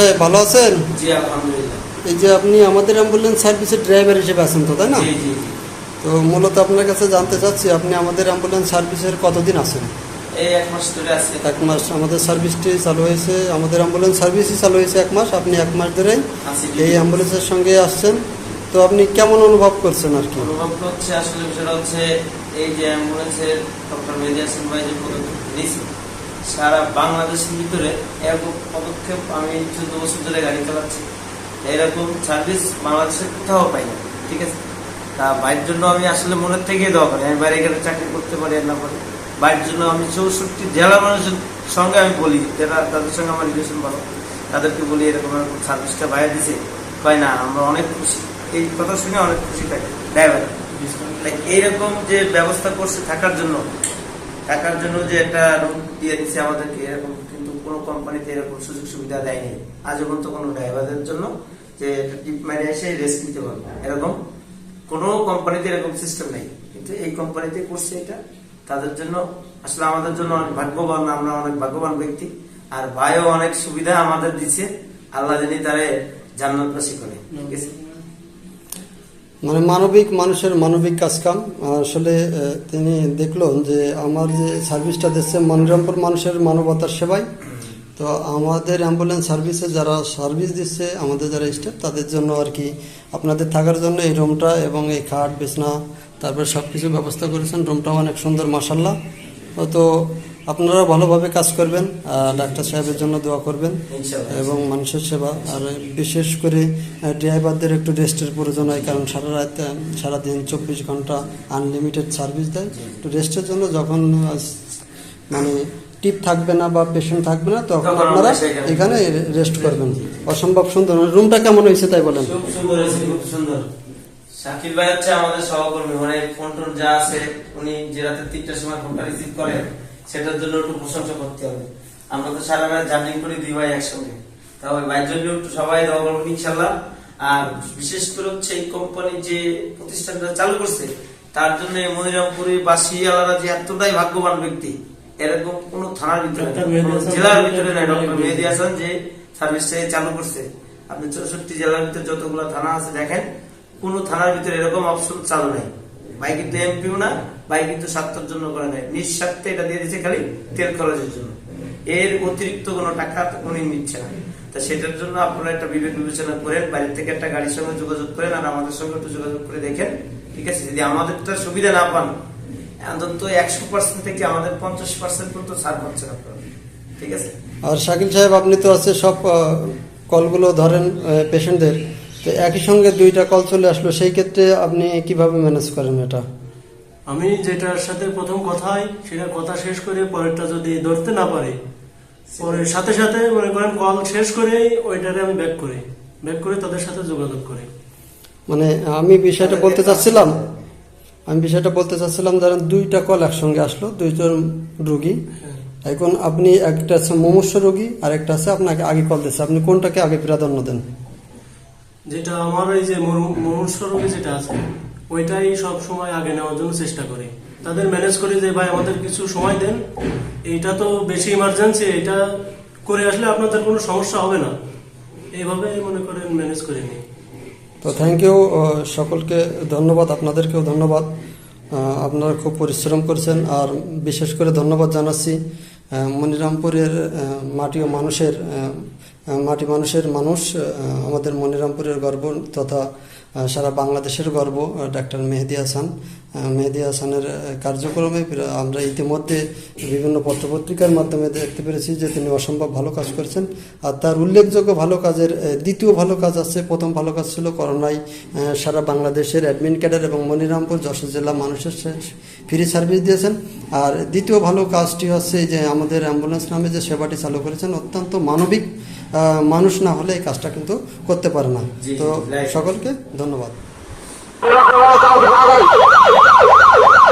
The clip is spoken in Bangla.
সাহেব ভালো আছেন? এই যে আপনি আমাদের অ্যাম্বুলেন্স সার্ভিসের ড্রাইভার হিসেবে আছেন তো তাই না। তো মূলত আপনার কাছে জানতে চাচ্ছি আপনি আমাদের অ্যাম্বুলেন্স সার্ভিসের কতদিন আছেন? এই এক মাস ধরে আমাদের সার্ভিসটি চালু হয়েছে আমাদের অ্যাম্বুলেন্স সার্ভিসই চালু হয়েছে এক মাস আপনি এক মাস ধরেই আছি এই অ্যাম্বুলেন্সের সঙ্গে আসছেন। তো আপনি কেমন অনুভব করছেন আর কি? অনুভব হচ্ছে আসলে বিষয়টা হচ্ছে এই যে অ্যাম্বুলেন্সের ডক্টর মেহেদি হাসান ভাই যে পদক্ষেপ সারা বাংলাদেশের ভিতরে এরকম পদক্ষেপ আমি চোদ্দ বছর ধরে গাড়ি চালাচ্ছি। এরকম সার্ভিস বাংলাদেশে কোথাও পাই না ঠিক আছে? তা বাইরের জন্য আমি আসলে মনের থেকে দেওয়া করি আমি বাইরে গেলে চাকরি করতে পারি না পারি। বাইরের জন্য আমি চৌষট্টি জেলা মানুষের সঙ্গে আমি বলি যারা তাদের সঙ্গে আমার রিলেশন ভালো তাদেরকে বলি এরকম এরকম সার্ভিসটা বাইরে দিছে। পাই না আমরা অনেক খুশি। এই কথা শুনে অনেক খুশি পাই ড্রাইভার এইরকম যে ব্যবস্থা করছে থাকার জন্য থাকার জন্য যে একটা রুম দিয়ে দিচ্ছে আমাদেরকে, এরকম কিন্তু কোনো কোম্পানিতে এরকম সুযোগ সুবিধা দেয়নি। আজ পর্যন্ত কোনো ড্রাইভারদের জন্য যে টিপ মারে এসে রেস্ট নিতে পারবে। এরকম কোনো কোম্পানিতে এরকম সিস্টেম নেই। কিন্তু এই কোম্পানিতে করছে এটা। তাদের জন্য আসলে আমাদের জন্য অনেক ভাগ্যবান। আমরা অনেক ভাগ্যবান ব্যক্তি। আর ভাইও অনেক সুবিধা আমাদের দিচ্ছে। আল্লাহ জানি তারে জান্নাতবাসী করে। ঠিক আছে? মানে মানবিক মানুষের মানবিক কাজকাম। আসলে তিনি দেখলেন যে আমার যে সার্ভিসটা দিচ্ছে মনিরামপুর মানুষের মানবতার সেবায়, তো আমাদের অ্যাম্বুলেন্স সার্ভিসে যারা সার্ভিস দিচ্ছে, আমাদের যারা স্টাফ, তাদের জন্য আর কি আপনাদের থাকার জন্য এই রুমটা এবং এই খাট, বিছনা, তারপরে সব কিছু ব্যবস্থা করেছেন। রুমটা অনেক সুন্দর মাসাল্লাহ তো আপনারা ভালোভাবে কাজ করবেন ডাক্তার সাহেবের জন্য দোয়া করবেন এবং মানুষের সেবা। আর বিশেষ করে ড্রাইভারদের একটু রেস্টের প্রয়োজন হয় কারণ সারা রাত সারাদিন চব্বিশ ঘণ্টা আনলিমিটেড সার্ভিস দেয়। তো রেস্টের জন্য যখন মানে টিপ থাকবে না বা পেশেন্ট থাকবে না তখন আপনারা এখানে রেস্ট করবেন। অসম্ভব সুন্দর। রুমটা কেমন হয়েছে তাই বলেন? খুব সুন্দর খুব সুন্দর। শাকিল ভাই হচ্ছে আমাদের সহকর্মী মানে ফোন টোন যা আছে উনি যে রাতে তিনটার সময় ফোনটা রিসিভ করে সেটার জন্য একটু প্রশংসা করতে হবে। আমরা তো সারা রাত জার্নি করি দুই ভাই একসঙ্গে। তাও ওই ভাইয়ের জন্য একটু সবাই করব ইনশাল্লাহ আর বিশেষ করে হচ্ছে এই কোম্পানি যে প্রতিষ্ঠানটা চালু করছে তার জন্য মনিরামপুরে বাসী আলাদা যে এতটাই ভাগ্যবান ব্যক্তি এরকম কোন থানার ভিতরে জেলার ভিতরে নাই। ডক্টর মেহেদি হাসান যে সার্ভিসটা চালু করছে। আপনি চৌষট্টি জেলার ভিতরে যতগুলো থানা আছে দেখেন কোন থানার ভিতরে এরকম অপশন চালু নাই। ভাই কিন্তু এমপিও না, ভাই কিন্তু স্বার্থের জন্য করে নাই। নিঃস্বার্থে এটা দিয়ে দিচ্ছে খালি তেল খরচের জন্য। এর অতিরিক্ত কোনো টাকা উনি নিচ্ছে না। তা সেটার জন্য আপনারা একটা বিবেক বিবেচনা করেন বাইরে থেকে একটা গাড়ির সঙ্গে যোগাযোগ করেন আর আমাদের সঙ্গে একটু যোগাযোগ করে দেখেন, ঠিক আছে? যদি আমাদেরটা সুবিধা না পান, অন্তত একশো পার্সেন্ট থেকে আমাদের পঞ্চাশ পার্সেন্ট পর্যন্ত ছাড় পাচ্ছেন আপনারা, ঠিক আছে? আর শাকিল সাহেব, আপনি তো আছে সব কলগুলো ধরেন পেশেন্টদের তো একই সঙ্গে দুইটা কল চলে আসলো সেই ক্ষেত্রে আপনি কীভাবে ম্যানেজ করেন এটা? আমি যেটার সাথে প্রথম কথা হয় সেটা কথা শেষ করে পরেরটা যদি ধরতে না পারি পরে সাথে সাথে মনে করেন কল শেষ করে ওইটারে আমি ব্যাক করি। ব্যাক করে তাদের সাথে যোগাযোগ করি। মানে আমি বিষয়টা বলতে চাচ্ছিলাম আমি বিষয়টা বলতে চাচ্ছিলাম ধরেন দুইটা কল একসঙ্গে আসলো দুইজন রুগী। এখন আপনি একটা আছে মুমূর্ষ রোগী আর একটা আছে আপনাকে আগে কল দিচ্ছে আপনি কোনটাকে আগে প্রাধান্য দেন? যেটা আমার এই যে মনুষ্য রোগী যেটা আছে, ওইটাই সব সময় আগে নেওয়ার জন্য চেষ্টা করি। তাদের ম্যানেজ করি যে, ভাই, আমাদের কিছু সময় দেন। এইটা তো বেশি ইমার্জেন্সি এটা করে আসলে আপনাদের কোনো সমস্যা হবে না। এইভাবে মনে করেন ম্যানেজ করে নিই। তো থ্যাংক ইউ সকলকে ধন্যবাদ, আপনাদেরকেও ধন্যবাদ। আপনারা খুব পরিশ্রম করছেন, আর বিশেষ করে ধন্যবাদ জানাচ্ছি মনিরামপুরের মাটি ও মানুষের মাটি মানুষের মানুষ আমাদের মনিরামপুরের গর্ব তথা সারা বাংলাদেশের গর্ব ডাক্তার মেহেদি হাসান। মেহেদি হাসানের কার্যক্রমে। আমরা ইতিমধ্যে বিভিন্ন পত্রপত্রিকার মাধ্যমে দেখতে পেরেছি যে তিনি অসম্ভব ভালো কাজ করছেন। আর তার উল্লেখযোগ্য ভালো কাজের দ্বিতীয় ভালো কাজ আছে। প্রথম ভালো কাজ ছিল করোনায় সারা বাংলাদেশের অ্যাডমিন ক্যাডার এবং মনিরামপুর যশোর জেলা মানুষের ফ্রি সার্ভিস দিয়েছেন। আর দ্বিতীয় ভালো কাজটি হচ্ছে যে আমাদের অ্যাম্বুলেন্স নামে যে সেবাটি চালু করেছেন অত্যন্ত মানবিক মানুষ না হলে এই কাজটা কিন্তু করতে পারে না। তো সকলকে ধন্যবাদ। Oh, my God.